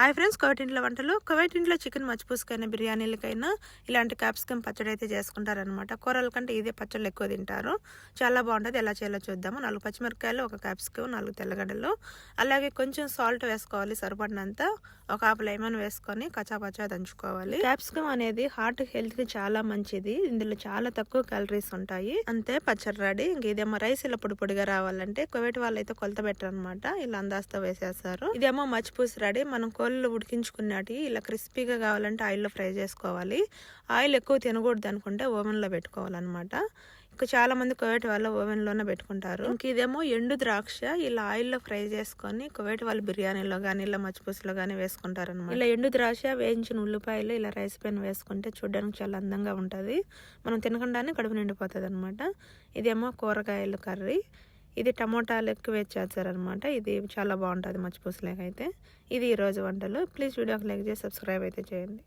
Hi friends Kuwait ఇంట్లో వంటలు. కోవైట్ ఇంట్లో చికెన్ మచ్చిపూసుకైనా బిర్యానీలకైనా ఇలాంటి క్యాప్సికమ్ పచ్చడి అయితే చేసుకుంటారనమాట కూరల కంటే ఇదే పచ్చళ్ళు ఎక్కువ తింటారు. చాలా బాగుంటుంది. ఎలా చేయాలో చూద్దాము. నాలుగు పచ్చిమిరపకాయలు ఒక క్యాప్సికమ్ నాలుగు తెల్లగడ్డలు. అలాగే కొంచెం సాల్ట్ వేసుకోవాలి సరిపడినంత. ఒక ఆపు లెమన్ వేసుకొని కచాపచా దంచుకోవాలి. క్యాప్సికమ్ అనేది హార్ట్ హెల్త్కి చాలా మంచిది. ఇందులో చాలా తక్కువ క్యాలరీస్ ఉంటాయి. అంతే పచ్చడి రెడీ. ఇంక ఇదేమో రైస్ ఇలా పొడి పొడిగా రావాలంటే కోవైట్ వాళ్ళు అయితే కొలత పెట్టారనమాట ఇలా అందాస్తా వేసేస్తారు. ఇదేమో మచ్చిపూసి రెడీ. మనం కోళ్ళు ఉడికించుకున్నటి ఇలా క్రిస్పీగా కావాలంటే ఆయిల్లో ఫ్రై చేసుకోవాలి. ఆయిల్ ఎక్కువ తినకూడదు అనుకుంటే ఓవెన్లో పెట్టుకోవాలన్నమాట. ఇంకా చాలా మంది కువైట్ వాళ్ళు ఓవెన్లోనే పెట్టుకుంటారు. ఇంక ఇదేమో ఎండు ద్రాక్ష ఇలా ఆయిల్లో ఫ్రై చేసుకొని కువైట్ వాళ్ళు బిర్యానీలో కానీ ఇలా మచ్చిపూసలో కానీ వేసుకుంటారు అనమాట ఇలా ఎండు ద్రాక్ష వేయించిన ఉల్లిపాయలు ఇలా రైస్ పైన వేసుకుంటే చూడడానికి చాలా అందంగా ఉంటుంది. మనం తినకుండానే కడుపు నిండిపోతుంది అనమాట ఇదేమో కూరగాయలు కర్రీ. ఇది టమోటాలు ఎక్కువ వేసి చేస్తారనమాట ఇది చాలా బాగుంటుంది మచ్చిపూసలేకైతే ఇది ఈరోజు వంటలు. ప్లీజ్ వీడియోకి లైక్ చేసి సబ్స్క్రైబ్ అయితే చేయండి.